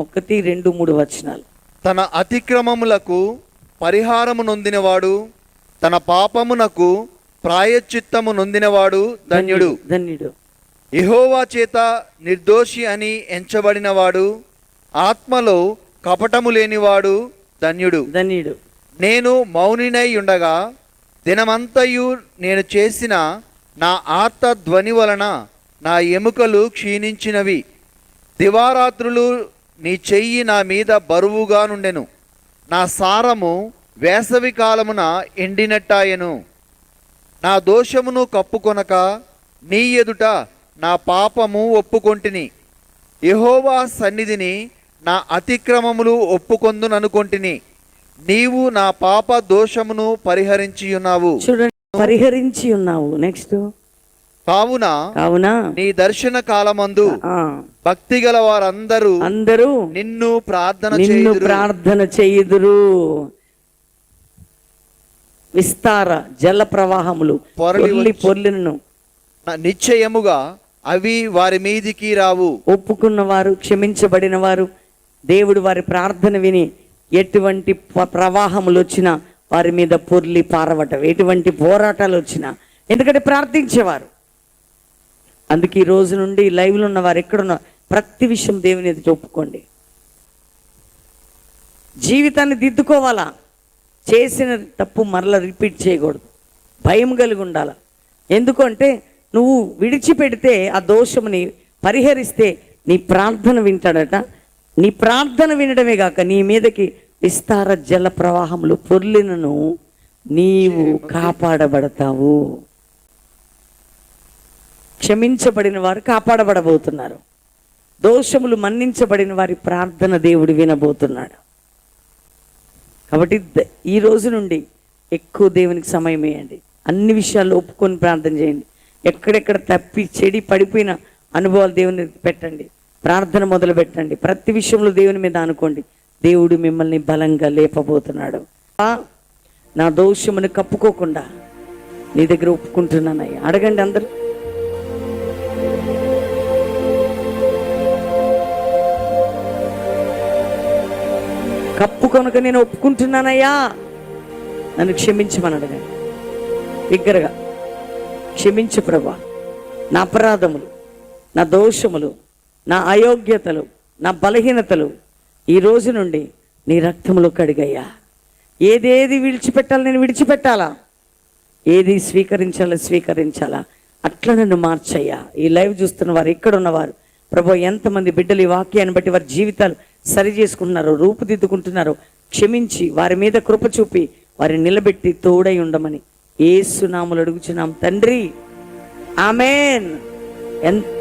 ఒకటి రెండు మూడు వచనాలు. తన అతిక్రమములకు పరిహారము నొందినవాడు తన పాపమునకు ప్రాయశ్చిత్తము నొందినవాడు ధన్యుడు. ధన్యుడు యెహోవా చేత నిర్దోషి అని ఎంచబడినవాడు ఆత్మలో కపటము లేనివాడు ధన్యుడు. ధన్యుడు. నేను మౌనినై ఉండగా దినమంతయు నేను చేసిన నా ఆర్త ధ్వని వలన నా ఎముకలు క్షీణించినవి. దివారాత్రులు నీ చెయ్యి నా మీద బరువుగా నుండెను. నా సారము వేసవి కాలమున ఎండినట్టాయెను. నా దోషమును కప్పుకొనక నీ ఎదుట నా పాపము ఒప్పుకొంటిని. యెహోవా సన్నిధిని నా అతిక్రమములు ఒప్పుకొందుననుకొంటిని. నీవు నా పాప దోషమును పరిహరించి ఉన్నావు పరిహరించి ఉన్నావు నెక్స్ట్ కావున కావున నీ దర్శన కాలమందు భక్తి గల వారందరూ అందరూ నిన్ను ప్రార్థన నిన్ను ప్రార్థన చేయుదురు. విస్తార జల ప్రవాహములు పొరలి పొర్లి పొర్లిను నిశ్చయముగా అవి వారి మీదికి రావు. ఒప్పుకున్న వారు క్షమించబడిన వారు దేవుడు వారి ప్రార్థన విని ఎటువంటి ప్రవాహములు వచ్చినా వారి మీద పొర్లి పారవటం ఎటువంటి పోరాటాలు వచ్చినా ఎందుకంటే ప్రార్థించేవారు. అందుకే ఈ రోజు నుండి లైవ్లో ఉన్న వారు ఎక్కడున్న ప్రతి విషయం దేవుని ఎదుట ఒప్పుకోండి. జీవితాన్ని దిద్దుకోవాలా? చేసిన తప్పు మరలా రిపీట్ చేయకూడదు. భయం కలిగి ఉండాల? ఎందుకంటే నువ్వు విడిచిపెడితే ఆ దోషముని పరిహరిస్తే నీ ప్రార్థన వింటాడట. నీ ప్రార్థన వినడమే కాక నీ మీదకి విస్తార జల ప్రవాహములు పొర్లినను నీవు కాపాడబడతావు. క్షమించబడిన వారు కాపాడబడబోతున్నారు. దోషములు మన్నించబడిన వారి ప్రార్థన దేవుడు వినబోతున్నాడు. కాబట్టి ద- ఈ రోజు నుండి ఎక్కువ దేవునికి సమయం వేయండి. అన్ని విషయాల్లో ఒప్పుకొని ప్రార్థన చేయండి. ఎక్కడెక్కడ తప్పి చెడి పడిపోయిన అనుభవాలు దేవుని పెట్టండి. ప్రార్థన మొదలు పెట్టండి. ప్రతి విషయంలో దేవుని మీద అనుకోండి దేవుడు మిమ్మల్ని బలంగా లేపబోతున్నాడు. నా దోషమును కప్పుకోకుండా నీ దగ్గర ఒప్పుకుంటున్నానయ్యా. అడగండి అందరూ. కప్పు కనుక నేను ఒప్పుకుంటున్నానయ్యా నన్ను క్షమించమని అడగండి. బిగ్గరగా క్షమించు ప్రభా. నా అపరాధములు నా దోషములు నా అయోగ్యతలు నా బలహీనతలు ఈ రోజు నుండి నీ రక్తములో కడిగయ్యా. ఏదేది విడిచిపెట్టాలి నేను విడిచిపెట్టాలా? ఏది స్వీకరించాలో స్వీకరించాలా? అట్లా నన్ను మార్చయ్యా. ఈ లైవ్ చూస్తున్న వారు ఇక్కడ ఉన్నవారు ప్రభు ఎంతమంది బిడ్డలు ఈ వాక్యాన్ని బట్టి వారి జీవితాలు సరి చేసుకుంటున్నారు రూపుదిద్దుకుంటున్నారో క్షమించి వారి మీద కృప చూపి వారిని నిలబెట్టి తోడై ఉండమని. ఏసునాములు అడుగుచున్నాం. తండ్రి ఆమెన్. ఎంత